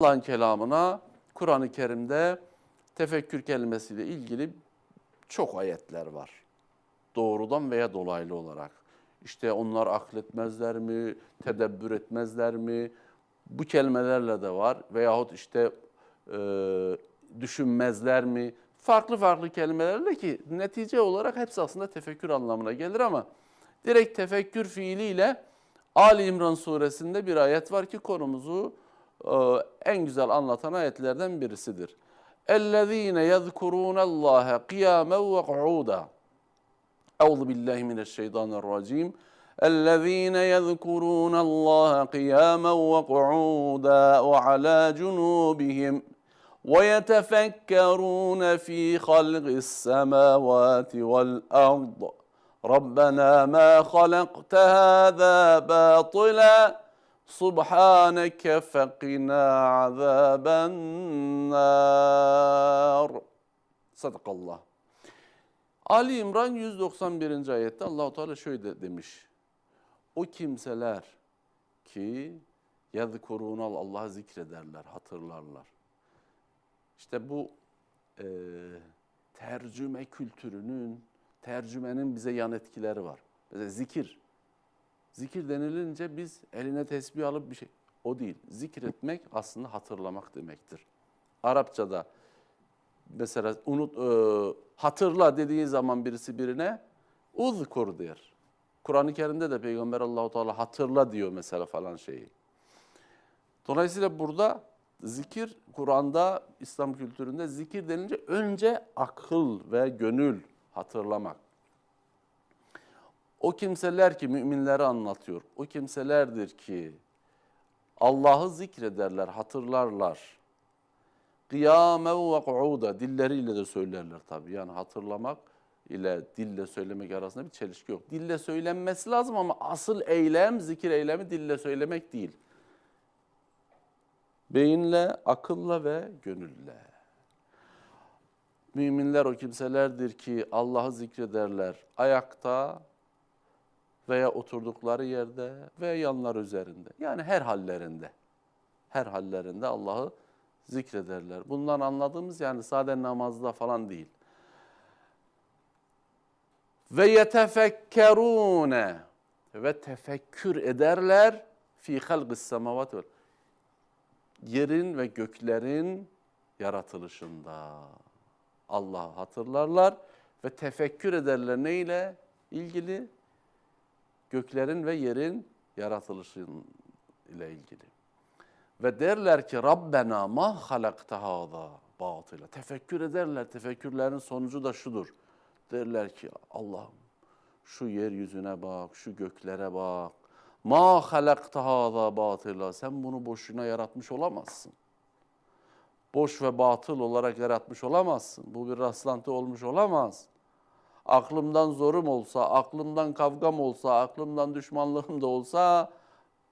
Allah'ın kelamına Kur'an-ı Kerim'de tefekkür kelimesiyle ilgili çok ayetler var. Doğrudan veya dolaylı olarak. İşte onlar akletmezler mi, tedebbür etmezler mi? Bu kelimelerle de var. Veyahut işte e, düşünmezler mi? Farklı farklı kelimelerle ki netice olarak hepsi aslında tefekkür anlamına gelir ama direkt tefekkür fiiliyle Ali İmran suresinde bir ayet var ki konumuzu en güzel anlatan ayetlerden birisidir. اَلَّذ۪ينَ يَذْكُرُونَ اللّٰهَ قِيَامًا وَقُعُودًا أعوذ بالله من الشيطان الرجيم الذين يذكرون الله قياما وقعودا وعلى جنوبهم ويتفكرون في خلق السماوات والأرض ربنا ما خلقت هذا باطلا Subhaneke fekina azaben nar. Sadakallah. Ali İmran 191. ayette Allahu Teala şöyle demiş. O kimseler ki yadkurunal Allah'ı zikrederler, hatırlarlar. İşte bu e, tercüme kültürünün, tercümenin bize yan etkileri var. Mesela zikir, Zikir denilince biz eline tesbih alıp bir şey. O değil. Zikretmek aslında hatırlamak demektir. Arapçada mesela unut e, hatırla dediği zaman birisi birine uzkur der. Kur'an-ı Kerim'de de Peygamber Allahu Teala hatırla diyor mesela falan şeyi. Dolayısıyla burada zikir Kur'an'da İslam kültüründe zikir denince önce akıl ve gönül hatırlamak. O kimseler ki müminleri anlatıyor. O kimselerdir ki Allah'ı zikrederler, hatırlarlar. Kıyamen ve kuuda dilleriyle de söylerler tabii. Yani hatırlamak ile dille söylemek arasında bir çelişki yok. Dille söylenmesi lazım ama asıl eylem, zikir eylemi dille söylemek değil. Beyinle, akılla ve gönülle. Müminler o kimselerdir ki Allah'ı zikrederler ayakta veya oturdukları yerde veya yanlar üzerinde. Yani her hallerinde. Her hallerinde Allah'ı zikrederler. Bundan anladığımız yani sade namazda falan değil. Ve yetefekkerune ve tefekkür ederler fi halgis semavat vel yerin ve göklerin yaratılışında. Allah'ı hatırlarlar ve tefekkür ederler neyle ilgili? Göklerin ve yerin yaratılışı ile ilgili. Ve derler ki Rabbena ma halakte hâzâ batıla. Tefekkür ederler. Tefekkürlerin sonucu da şudur. Derler ki Allah'ım şu yeryüzüne bak, şu göklere bak. Ma halakte hâzâ batıla. Sen bunu boşuna yaratmış olamazsın. Boş ve batıl olarak yaratmış olamazsın. Bu bir rastlantı olmuş olamaz. Aklımdan zorum olsa, aklımdan kavgam olsa, aklımdan düşmanlığım da olsa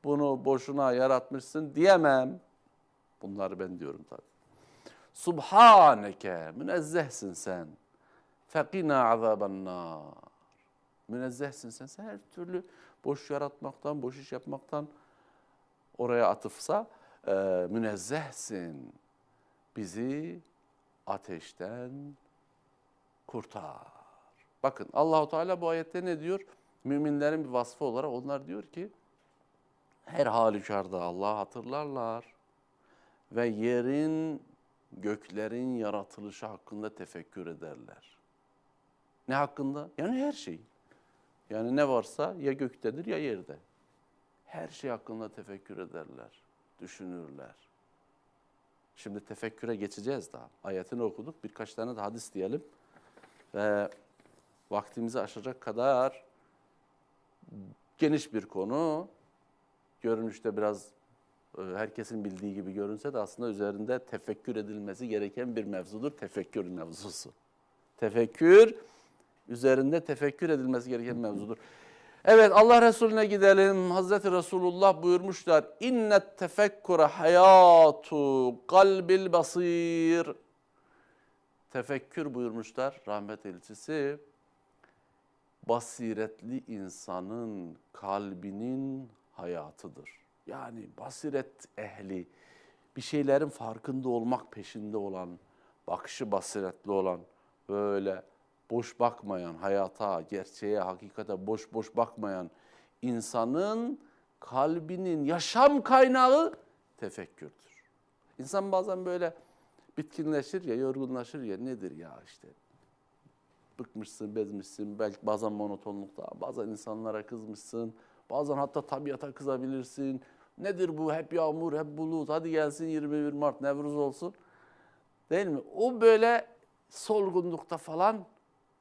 bunu boşuna yaratmışsın diyemem. Bunları ben diyorum tabii. Subhaneke, münezzehsin sen. Fekina azaben nar. Münezzehsin sen. Sen her türlü boş yaratmaktan, boş iş yapmaktan oraya atıfsa e, münezzehsin. Bizi ateşten kurtar. Bakın Allahu Teala bu ayette ne diyor? Müminlerin bir vasfı olarak onlar diyor ki her halükarda Allah'ı hatırlarlar ve yerin, göklerin yaratılışı hakkında tefekkür ederler. Ne hakkında? Yani her şey. Yani ne varsa ya göktedir ya yerde. Her şey hakkında tefekkür ederler, düşünürler. Şimdi tefekküre geçeceğiz daha. Ayetini okuduk. Birkaç tane de hadis diyelim. Ve vaktimizi aşacak kadar geniş bir konu. Görünüşte biraz e, herkesin bildiği gibi görünse de aslında üzerinde tefekkür edilmesi gereken bir mevzudur. Tefekkür mevzusu. Tefekkür, üzerinde tefekkür edilmesi gereken mevzudur. Evet Allah Resulüne gidelim. Hazreti Resulullah buyurmuşlar. İnnet tefekkure hayatu kalbil basir. Tefekkür buyurmuşlar rahmet elçisi. Basiretli insanın kalbinin hayatıdır. Yani basiret ehli bir şeylerin farkında olmak peşinde olan, bakışı basiretli olan, böyle boş bakmayan, hayata, gerçeğe, hakikate boş boş bakmayan insanın kalbinin yaşam kaynağı tefekkürdür. İnsan bazen böyle bitkinleşir ya, yorgunlaşır ya nedir ya işte bıkmışsın, bezmişsin, belki bazen monotonlukta, bazen insanlara kızmışsın, bazen hatta tabiata kızabilirsin. Nedir bu? Hep yağmur, hep bulut, hadi gelsin 21 Mart Nevruz olsun. Değil mi? O böyle solgunlukta falan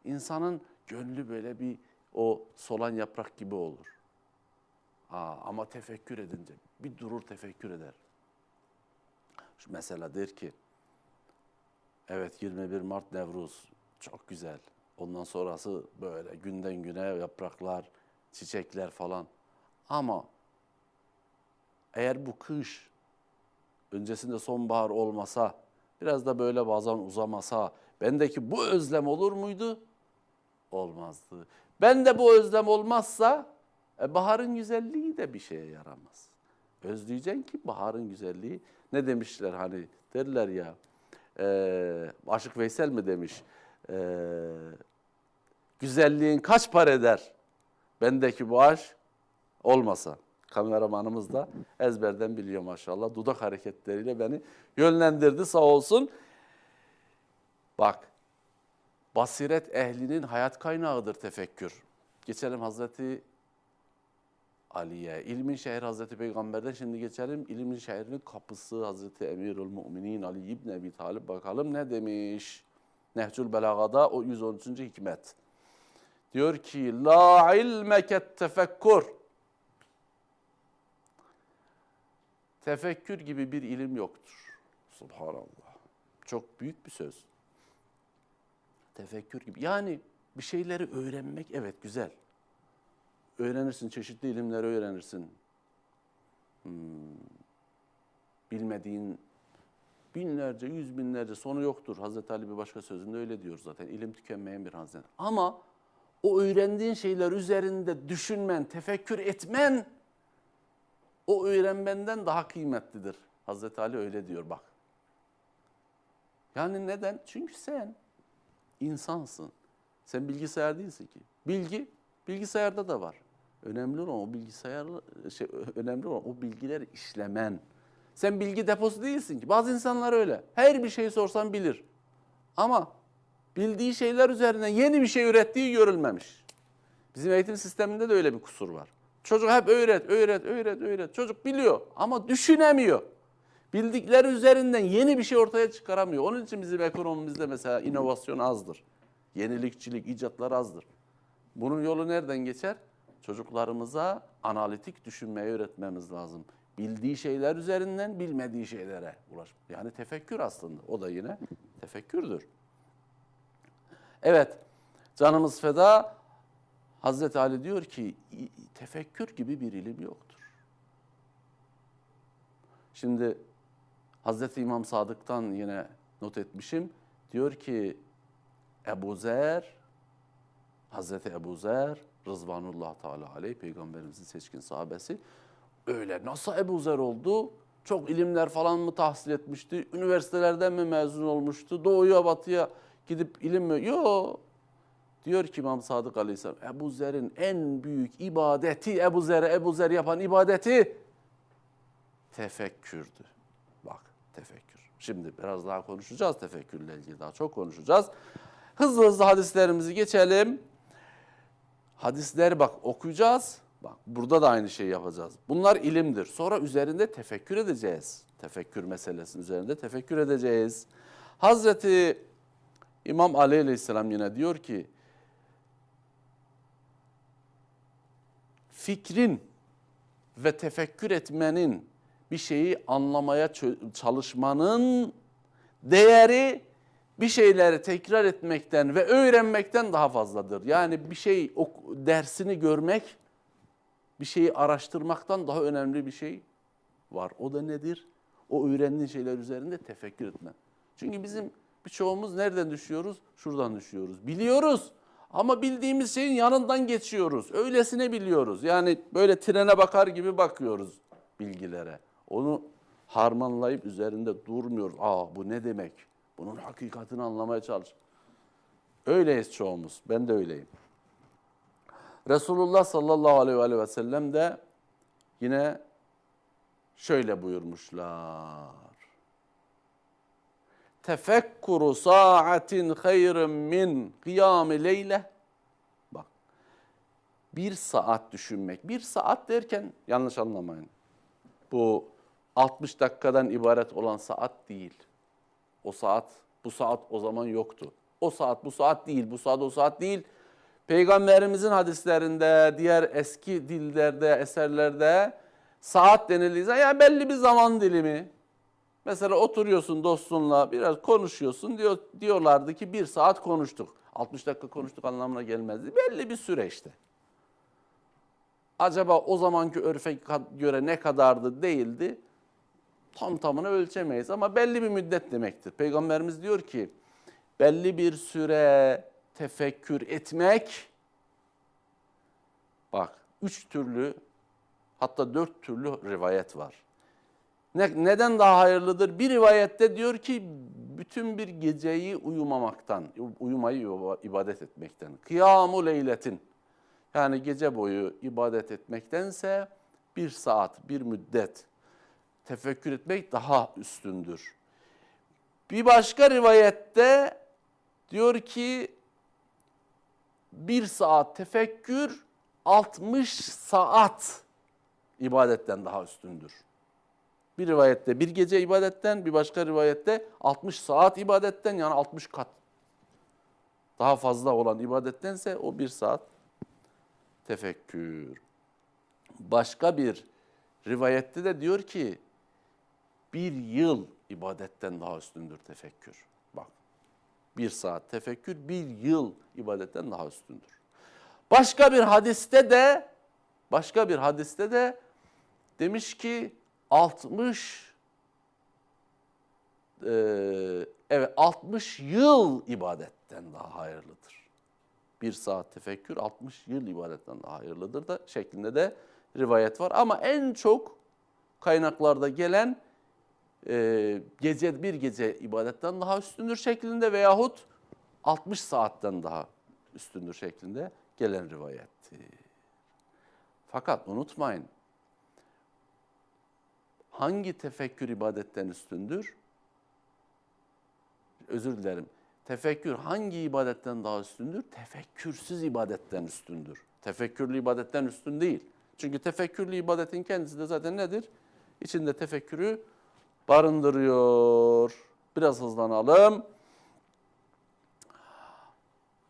insanın gönlü böyle bir o solan yaprak gibi olur. Aa, ama tefekkür edince bir durur tefekkür eder. Şu mesela der ki, evet 21 Mart Nevruz çok güzel. Ondan sonrası böyle günden güne yapraklar, çiçekler falan. Ama eğer bu kış öncesinde sonbahar olmasa, biraz da böyle bazen uzamasa, bendeki bu özlem olur muydu? Olmazdı. Ben de bu özlem olmazsa e, baharın güzelliği de bir şeye yaramaz. Özleyeceksin ki baharın güzelliği ne demişler hani derler ya e, Aşık Veysel mi demiş e, güzelliğin kaç para eder bendeki bu aşk olmasa. Kameramanımız da ezberden biliyor maşallah. Dudak hareketleriyle beni yönlendirdi sağ olsun. Bak basiret ehlinin hayat kaynağıdır tefekkür. Geçelim Hazreti Ali'ye. İlmin şehri Hazreti Peygamber'den şimdi geçelim. İlmin şehrinin kapısı Hazreti Emirül Müminin Ali İbn Ebi Talib bakalım ne demiş? Nehcül Belaga'da o 113. hikmet. Diyor ki la ilmeket tefekkur. Tefekkür gibi bir ilim yoktur. Subhanallah. Çok büyük bir söz. Tefekkür gibi. Yani bir şeyleri öğrenmek evet güzel. Öğrenirsin, çeşitli ilimleri öğrenirsin. Hmm. Bilmediğin binlerce, yüz binlerce sonu yoktur. Hazreti Ali bir başka sözünde öyle diyor zaten. İlim tükenmeyen bir hazine. Ama o öğrendiğin şeyler üzerinde düşünmen, tefekkür etmen o öğrenmenden daha kıymetlidir. Hazreti Ali öyle diyor bak. Yani neden? Çünkü sen insansın. Sen bilgisayar değilsin ki. Bilgi bilgisayarda da var. Önemli olan o bilgisayar şey önemli olan o bilgileri işlemen. Sen bilgi deposu değilsin ki. Bazı insanlar öyle. Her bir şey sorsan bilir. Ama bildiği şeyler üzerine yeni bir şey ürettiği görülmemiş. Bizim eğitim sisteminde de öyle bir kusur var. Çocuk hep öğret, öğret, öğret, öğret. Çocuk biliyor ama düşünemiyor. Bildikleri üzerinden yeni bir şey ortaya çıkaramıyor. Onun için bizim ekonomimizde mesela inovasyon azdır. Yenilikçilik, icatlar azdır. Bunun yolu nereden geçer? Çocuklarımıza analitik düşünmeyi öğretmemiz lazım. Bildiği şeyler üzerinden bilmediği şeylere ulaş. Yani tefekkür aslında. O da yine tefekkürdür. Evet, canımız feda. Hazreti Ali diyor ki tefekkür gibi bir ilim yoktur. Şimdi Hazreti İmam Sadık'tan yine not etmişim. Diyor ki Ebu Zer, Hazreti Ebu Zer, Rızvanullah Teala aleyh, Peygamberimizin seçkin sahabesi. Öyle nasıl Ebu Zer oldu? Çok ilimler falan mı tahsil etmişti? Üniversitelerden mi mezun olmuştu? Doğuya batıya gidip ilim mi? Yok. Diyor ki İmam Sadık Aleyhisselam, Ebu Zer'in en büyük ibadeti, Ebu Zer'e Ebu Zer yapan ibadeti tefekkürdü. Bak tefekkür. Şimdi biraz daha konuşacağız tefekkürle ilgili daha çok konuşacağız. Hızlı hızlı hadislerimizi geçelim. Hadisleri bak okuyacağız. Bak burada da aynı şeyi yapacağız. Bunlar ilimdir. Sonra üzerinde tefekkür edeceğiz. Tefekkür meselesinin üzerinde tefekkür edeceğiz. Hazreti İmam Ali Aleyhisselam yine diyor ki fikrin ve tefekkür etmenin bir şeyi anlamaya çalışmanın değeri bir şeyleri tekrar etmekten ve öğrenmekten daha fazladır. Yani bir şey dersini görmek bir şeyi araştırmaktan daha önemli bir şey var. O da nedir? O öğrendiğin şeyler üzerinde tefekkür etme. Çünkü bizim birçoğumuz nereden düşüyoruz? Şuradan düşüyoruz. Biliyoruz ama bildiğimiz şeyin yanından geçiyoruz. Öylesine biliyoruz. Yani böyle trene bakar gibi bakıyoruz bilgilere. Onu harmanlayıp üzerinde durmuyoruz. Aa bu ne demek? Bunun hakikatini anlamaya çalış. Öyleyiz çoğumuz. Ben de öyleyim. Resulullah sallallahu aleyhi ve sellem de yine şöyle buyurmuşlar. Tefekkuru saatin hayrın min kıyami leyle. Bak bir saat düşünmek. Bir saat derken yanlış anlamayın. Bu 60 dakikadan ibaret olan saat değil. O saat, bu saat o zaman yoktu. O saat bu saat değil, bu saat o saat değil. Peygamberimizin hadislerinde, diğer eski dillerde, eserlerde saat denildiği zaman yani belli bir zaman dilimi. Mesela oturuyorsun dostunla biraz konuşuyorsun diyor diyorlardı ki bir saat konuştuk. 60 dakika konuştuk anlamına gelmezdi. Belli bir süre işte. Acaba o zamanki örfe göre ne kadardı değildi? Tam tamına ölçemeyiz ama belli bir müddet demektir. Peygamberimiz diyor ki belli bir süre tefekkür etmek bak üç türlü hatta dört türlü rivayet var. Ne, neden daha hayırlıdır? Bir rivayette diyor ki bütün bir geceyi uyumamaktan, uyumayı ibadet etmekten. Kıyamu leyletin. Yani gece boyu ibadet etmektense bir saat, bir müddet tefekkür etmek daha üstündür. Bir başka rivayette diyor ki bir saat tefekkür 60 saat ibadetten daha üstündür. Bir rivayette bir gece ibadetten, bir başka rivayette 60 saat ibadetten yani 60 kat daha fazla olan ibadettense o bir saat tefekkür. Başka bir rivayette de diyor ki bir yıl ibadetten daha üstündür tefekkür. Bir saat tefekkür bir yıl ibadetten daha üstündür. Başka bir hadiste de başka bir hadiste de demiş ki 60 e, evet 60 yıl ibadetten daha hayırlıdır. Bir saat tefekkür 60 yıl ibadetten daha hayırlıdır da şeklinde de rivayet var. Ama en çok kaynaklarda gelen e, gece bir gece ibadetten daha üstündür şeklinde veyahut 60 saatten daha üstündür şeklinde gelen rivayettir. Fakat unutmayın hangi tefekkür ibadetten üstündür? Özür dilerim. Tefekkür hangi ibadetten daha üstündür? Tefekkürsüz ibadetten üstündür. Tefekkürlü ibadetten üstün değil. Çünkü tefekkürlü ibadetin kendisi de zaten nedir? İçinde tefekkürü barındırıyor. Biraz hızlanalım.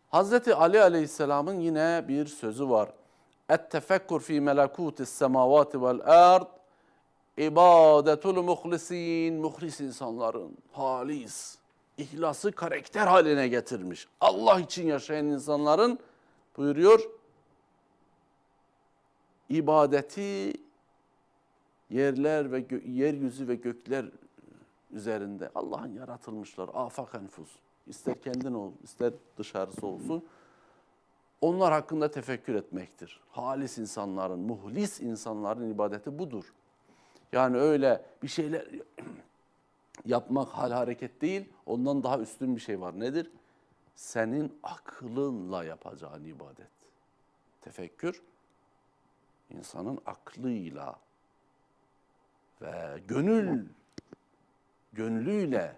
Hazreti Ali Aleyhisselam'ın yine bir sözü var. Et tefekkur fi melakutis semavati vel ard ibadetul muhlisin. Muhlis insanların halis, ihlası karakter haline getirmiş. Allah için yaşayan insanların buyuruyor ibadeti yerler ve yeryüzü ve gökler üzerinde Allah'ın yaratılmışlar. Afak enfus. İster kendin ol, ister dışarısı olsun. Onlar hakkında tefekkür etmektir. Halis insanların, muhlis insanların ibadeti budur. Yani öyle bir şeyler yapmak hal hareket değil, ondan daha üstün bir şey var. Nedir? Senin aklınla yapacağın ibadet. Tefekkür, insanın aklıyla ve gönül, gönlüyle,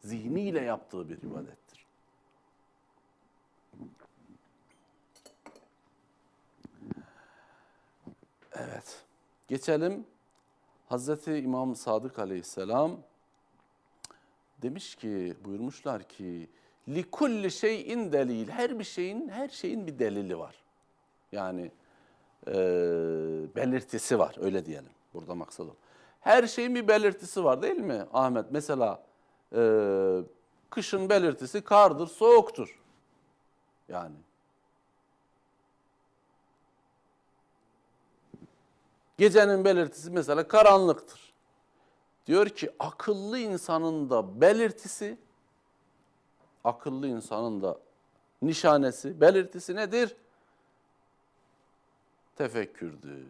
zihniyle yaptığı bir ibadettir. Evet. Geçelim. Hazreti İmam Sadık Aleyhisselam demiş ki, buyurmuşlar ki li kulli şeyin delil. Her bir şeyin, her şeyin bir delili var. Yani e, belirtisi var, öyle diyelim. Burada maksadım. Her şeyin bir belirtisi var değil mi Ahmet? Mesela e, kışın belirtisi kardır, soğuktur. Yani Gecenin belirtisi mesela karanlıktır. Diyor ki akıllı insanın da belirtisi, akıllı insanın da nişanesi, belirtisi nedir? Tefekkürdür.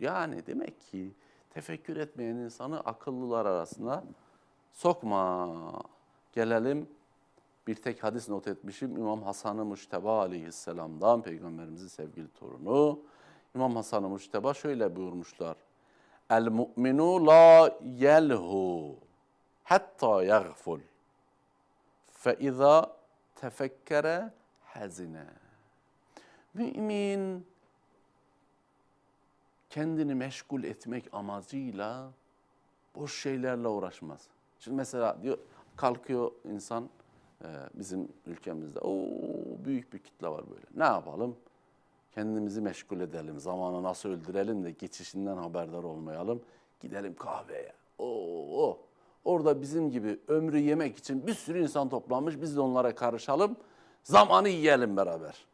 Yani demek ki Tefekkür etmeyen insanı akıllılar arasına sokma. Gelelim bir tek hadis not etmişim. İmam Hasan-ı Muşteba aleyhisselamdan peygamberimizin sevgili torunu. İmam Hasan-ı Muşteba şöyle buyurmuşlar. El mu'minu la yelhu hatta yaghful. Fe iza tefekkere hazine. Mümin kendini meşgul etmek amacıyla boş şeylerle uğraşmaz. Şimdi mesela diyor kalkıyor insan e, bizim ülkemizde o büyük bir kitle var böyle. Ne yapalım? Kendimizi meşgul edelim. Zamanı nasıl öldürelim de geçişinden haberdar olmayalım. Gidelim kahveye. Oo, orada bizim gibi ömrü yemek için bir sürü insan toplanmış. Biz de onlara karışalım. Zamanı yiyelim beraber.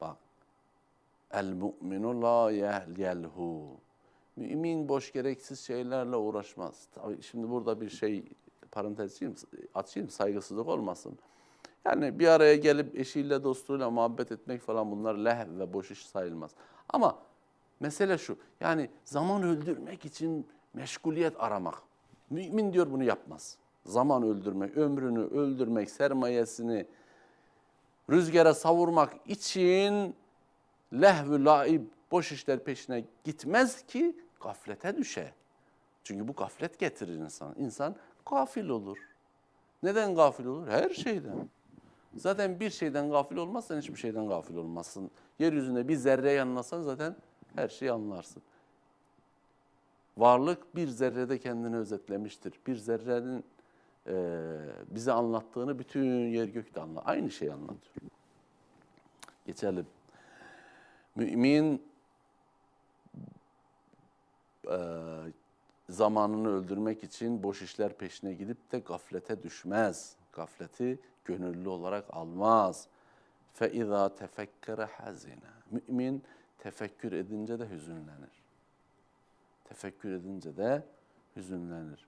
Bak. El mu'minu la yelhu. Mümin boş gereksiz şeylerle uğraşmaz. Tabii şimdi burada bir şey parantez açayım, açayım saygısızlık olmasın. Yani bir araya gelip eşiyle dostuyla muhabbet etmek falan bunlar lehv ve boş iş sayılmaz. Ama mesele şu yani zaman öldürmek için meşguliyet aramak. Mümin diyor bunu yapmaz. Zaman öldürmek, ömrünü öldürmek, sermayesini rüzgara savurmak için lehvü laib boş işler peşine gitmez ki gaflete düşe. Çünkü bu gaflet getirir insan. İnsan gafil olur. Neden gafil olur? Her şeyden. Zaten bir şeyden gafil olmazsan hiçbir şeyden gafil olmazsın. Yeryüzünde bir zerre yanlasan zaten her şeyi anlarsın. Varlık bir zerrede kendini özetlemiştir. Bir zerrenin e, bize anlattığını bütün yer gökte anlar. Aynı şeyi anlatıyor. Geçelim. Mümin e, zamanını öldürmek için boş işler peşine gidip de gaflete düşmez. Gafleti gönüllü olarak almaz. فَاِذَا تَفَكَّرَ حَزِنَ Mümin tefekkür edince de hüzünlenir. Tefekkür edince de hüzünlenir.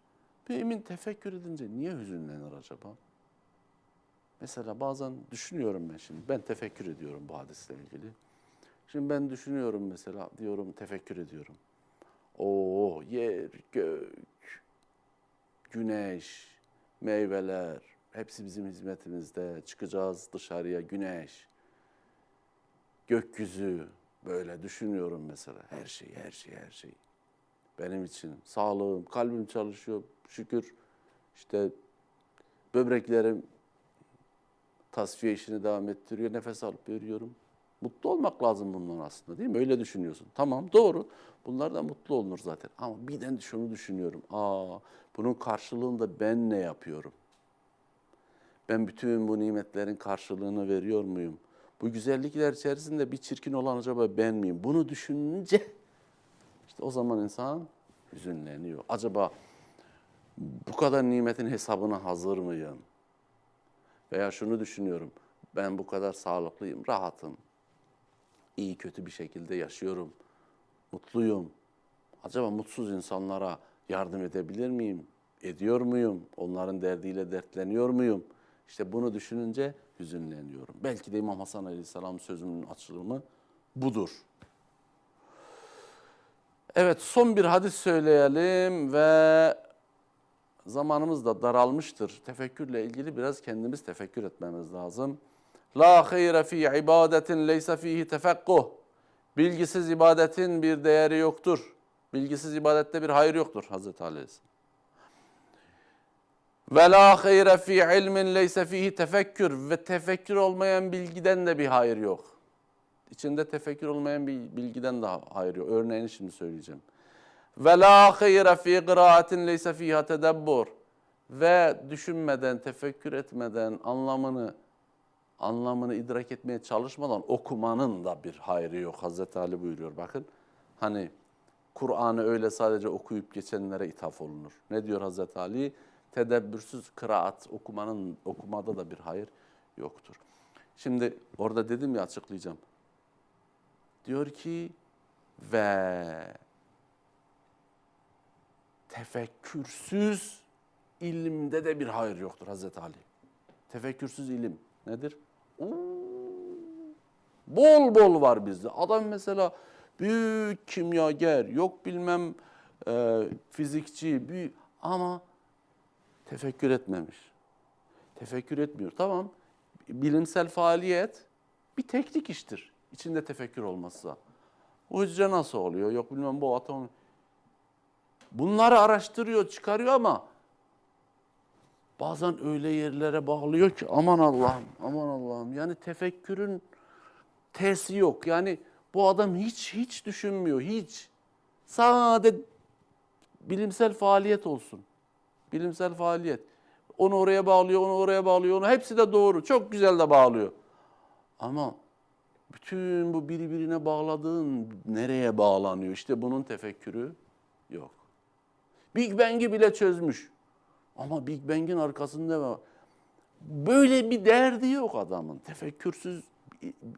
Mümin tefekkür edince niye hüzünlenir acaba? Mesela bazen düşünüyorum ben şimdi. Ben tefekkür ediyorum bu hadisle ilgili. Şimdi ben düşünüyorum mesela diyorum tefekkür ediyorum. O yer, gök, güneş, meyveler hepsi bizim hizmetimizde. Çıkacağız dışarıya güneş, gökyüzü böyle düşünüyorum mesela. Her şey, her şey, her şey. Benim için sağlığım, kalbim çalışıyor şükür. İşte böbreklerim tasfiye işini devam ettiriyor. Nefes alıp veriyorum. Mutlu olmak lazım bundan aslında değil mi? Öyle düşünüyorsun. Tamam doğru. Bunlardan mutlu olunur zaten. Ama birden şunu düşünüyorum. Aa, bunun karşılığında ben ne yapıyorum? Ben bütün bu nimetlerin karşılığını veriyor muyum? Bu güzellikler içerisinde bir çirkin olan acaba ben miyim? Bunu düşününce işte o zaman insan hüzünleniyor. Acaba bu kadar nimetin hesabına hazır mıyım? Veya şunu düşünüyorum. Ben bu kadar sağlıklıyım, rahatım. İyi kötü bir şekilde yaşıyorum. Mutluyum. Acaba mutsuz insanlara yardım edebilir miyim? Ediyor muyum? Onların derdiyle dertleniyor muyum? İşte bunu düşününce hüzünleniyorum. Belki de İmam Hasan Aleyhisselam sözünün açılımı budur. Evet son bir hadis söyleyelim ve zamanımız da daralmıştır. Tefekkürle ilgili biraz kendimiz tefekkür etmemiz lazım. La hayre fi ibadetin leysa fihi tefekkuh. Bilgisiz ibadetin bir değeri yoktur. Bilgisiz ibadette bir hayır yoktur Hazreti Aleyhisselam. Ve la hayre fi ilmin leysa fihi tefekkür. Ve tefekkür olmayan bilgiden de bir hayır yok. İçinde tefekkür olmayan bir bilgiden de hayır yok. Örneğini şimdi söyleyeceğim. Ve la hayre fi kıraatin leysa fiha tedebbur. Ve düşünmeden, tefekkür etmeden, anlamını anlamını idrak etmeye çalışmadan okumanın da bir hayrı yok. Hazreti Ali buyuruyor bakın. Hani Kur'an'ı öyle sadece okuyup geçenlere ithaf olunur. Ne diyor Hazreti Ali? Tedebbürsüz kıraat okumanın okumada da bir hayır yoktur. Şimdi orada dedim ya açıklayacağım. Diyor ki ve tefekkürsüz ilimde de bir hayır yoktur Hazreti Ali. Tefekkürsüz ilim nedir? Oo, bol bol var bizde. Adam mesela büyük kimyager, yok bilmem e, fizikçi, büyük ama tefekkür etmemiş. Tefekkür etmiyor. Tamam, bilimsel faaliyet bir teknik iştir. İçinde tefekkür olmazsa. O hücre nasıl oluyor? Yok bilmem bu atom. Bunları araştırıyor, çıkarıyor ama bazen öyle yerlere bağlıyor ki aman Allah'ım, aman Allah'ım. Yani tefekkürün T'si yok. Yani bu adam hiç hiç düşünmüyor, hiç. Sade bilimsel faaliyet olsun. Bilimsel faaliyet. Onu oraya bağlıyor, onu oraya bağlıyor, onu hepsi de doğru. Çok güzel de bağlıyor. Ama bütün bu birbirine bağladığın nereye bağlanıyor? İşte bunun tefekkürü yok. Big Bang'i bile çözmüş. Ama Big Bang'in arkasında. Böyle bir derdi yok adamın. Tefekkürsüz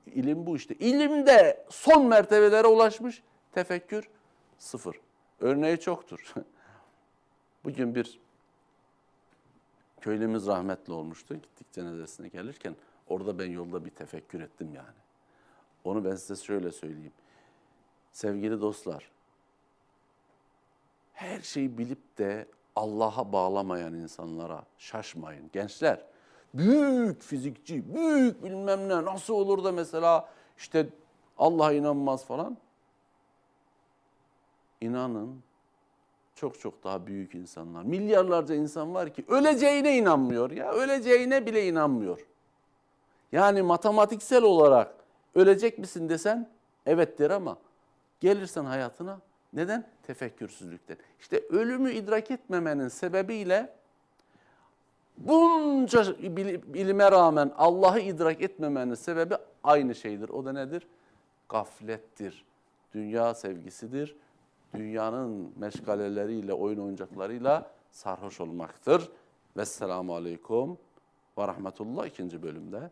ilim bu işte. İlimde son mertebelere ulaşmış. Tefekkür sıfır. Örneği çoktur. Bugün bir köylümüz rahmetli olmuştu. Gittik cenazesine gelirken orada ben yolda bir tefekkür ettim yani. Onu ben size şöyle söyleyeyim. Sevgili dostlar, her şeyi bilip de Allah'a bağlamayan insanlara şaşmayın. Gençler, büyük fizikçi, büyük bilmem ne nasıl olur da mesela işte Allah'a inanmaz falan. İnanın çok çok daha büyük insanlar. Milyarlarca insan var ki öleceğine inanmıyor ya. Öleceğine bile inanmıyor. Yani matematiksel olarak ölecek misin desen evet der ama gelirsen hayatına neden? Tefekkürsüzlükten. İşte ölümü idrak etmemenin sebebiyle bunca bil- bilime rağmen Allah'ı idrak etmemenin sebebi aynı şeydir. O da nedir? Gaflettir. Dünya sevgisidir. Dünyanın meşgaleleriyle, oyun oyuncaklarıyla sarhoş olmaktır. Vesselamu aleyküm ve rahmetullah ikinci bölümde